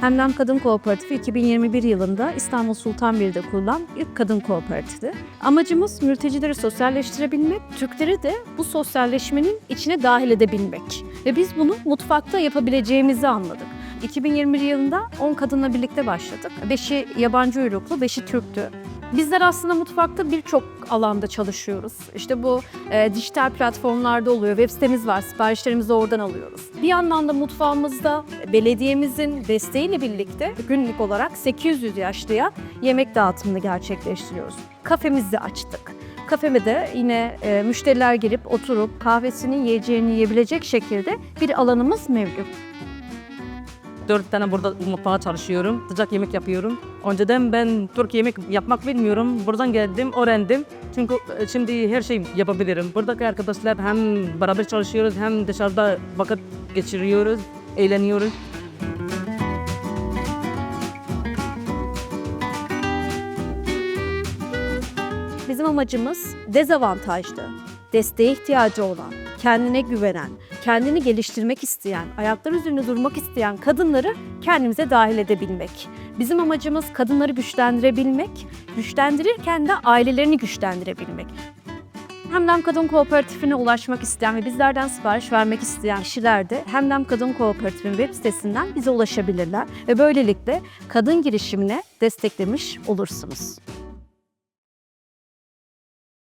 Hemdem Kadın Kooperatifi 2021 yılında İstanbul Sultanbeyli'de kurulan ilk kadın kooperatifi. Amacımız mültecileri sosyalleştirebilmek, Türkleri de bu sosyalleşmenin içine dahil edebilmek. Ve biz bunu mutfakta yapabileceğimizi anladık. 2021 yılında 10 kadınla birlikte başladık. 5'i yabancı uyruklu, 5'i Türktü. Bizler aslında mutfakta birçok alanda çalışıyoruz. İşte bu e, dijital platformlarda oluyor. Web sitemiz var. Siparişlerimizi oradan alıyoruz. Bir yandan da mutfağımızda belediyemizin desteğiyle birlikte günlük olarak 800 yaşlıya yemek dağıtımını gerçekleştiriyoruz. Kafemizi açtık. Kafeme de yine e, müşteriler girip oturup kahvesini yiyeceğini yiyebilecek şekilde bir alanımız mevcut. Dört tane burada mutfağa çalışıyorum. Sıcak yemek yapıyorum. Önceden ben Türk yemek yapmak bilmiyorum. Buradan geldim, öğrendim. Çünkü e, şimdi her şeyi yapabilirim. Buradaki arkadaşlar hem beraber çalışıyoruz hem dışarıda vakit geçiriyoruz, eğleniyoruz. Bizim amacımız dezavantajlı, desteğe ihtiyacı olan, kendine güvenen, kendini geliştirmek isteyen, ayakları üzerinde durmak isteyen kadınları kendimize dahil edebilmek. Bizim amacımız kadınları güçlendirebilmek, güçlendirirken de ailelerini güçlendirebilmek. Hemdem Kadın Kooperatifine ulaşmak isteyen ve bizlerden sipariş vermek isteyen kişiler de Hemdem Kadın Kooperatifinin web sitesinden bize ulaşabilirler ve böylelikle kadın girişimine desteklemiş olursunuz.